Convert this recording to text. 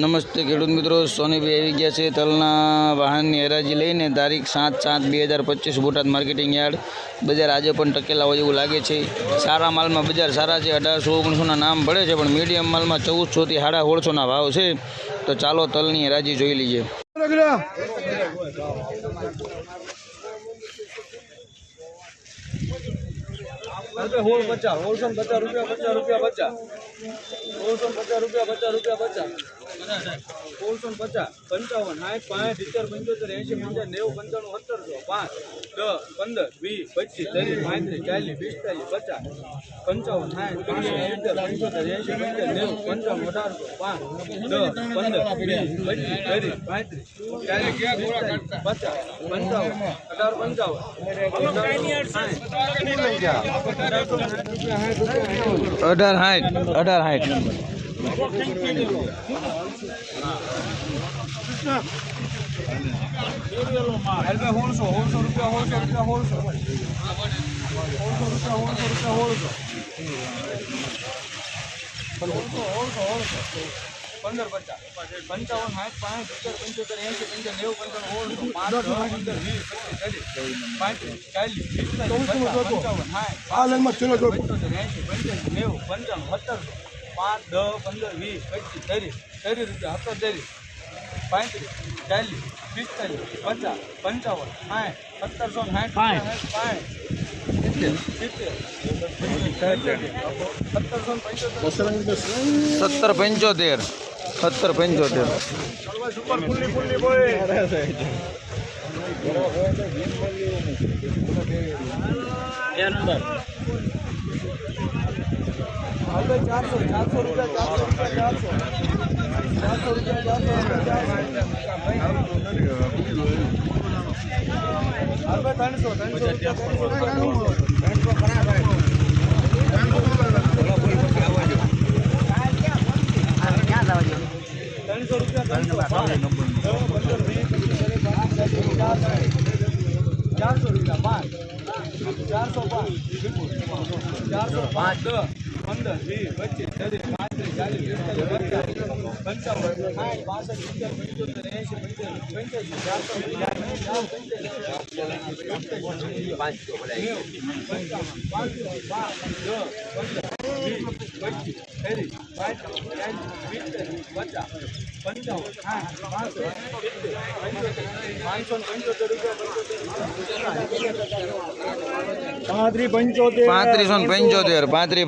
નમસ્તે ખેડૂત મિત્રો, સોનીભાઈ આવી ગયા છે તલના વાહનની હરાજી લઈને તારીખ સાત સાત બે હજાર પચીસ બોટાદ માર્કેટિંગ યાર્ડ. બજાર આજે પણ ટકેલા હોય એવું લાગે છે. સારા માલમાં બજાર સારા છે, અઢારસો, ઓગણીસોના નામ પડે છે, પણ મીડિયમ માલમાં ચૌદસોથી સાડા સોળસોના ભાવ છે. તો ચાલો તલની હરાજી જોઈ લઈએ. હોળ રૂપિયા રૂપિયા રૂપિયા રૂપિયા હોળસો ને પચાસ, પંચાવન, સાઠ પાંચ સિત્તેર, પંચોતેર, એંશી, પંચાવન, નેવું પંચાણું સત્તરસો પાંચ દસ, પંદર, વીસ, પચીસ, ત્રીસ, પાંત્રીસ, ચાલીસ, પિસ્તાલીસ, પચાસ, પંચાવન, સાઠ સિત્તેર, પંચોતેર, એંશી પંચાવન નેવું, પંચાવન, અઢારસો પાંચ દસ, પંદર, વીસ, પચીસ, ત્રીસ, પાંત્રીસ, ચાલીસ, પિસ્તાલીસ, પચાસ, પંચાવન, અઢાર પંચાવન અઢાર, સાઠ અઢાર, સાઠ. હોળસો હોળસો રૂપિયા હોળસો રૂપિયા હોળસો હોળસો રૂપિયા હોળસો રૂપિયા હોળસો હોળસો હોળસો હોળસો પંદર પચાસ પંચાવન સાઠ પાંચ સિત્તેર પંચોતેર એસી પંચોતેર નેવું પંચાવન ત્રીસ પાંત્રીસ ચાલીસ પિસ્તાલીસ પંચાવન સાઠ પંચોતેર એંશી પંચાસી નેવું પંચાવન સત્તરસો પાંચ દસ પંદર વીસ પચીસ ત્રીસ ત્રીસ રૂપિયા હતો ત્રીસ પાંત્રીસ ચાલીસ પિસ્તાલીસ પચાસ પંચાવન સાઠ સત્તરસો સાઠ સિત્તેર પંચોતેર. સત્તર પંચોતેર. હવે ચારસો ચારસો રૂપિયા ચારસો ચારસો ચારસો રૂપિયા ચારસો રૂપિયા હવે ત્રણસો ત્રણસો રૂપિયા ચારસો રૂપિયા પાંચ ચારસો પાંચ ચારસો પાંચ પંદર વીસ પચીસ ત્રીસ પાંત્રીસ ચાલીસ પિસ્તાલીસ પંચાવન સાઠ પાસઠ સિત્તેર પંચોતેર એંશી પંચ્યાસી ચારસો પાંત્રીસ પંચોતેર પાંત્રીસો પંચોતેર પાંત્રીસ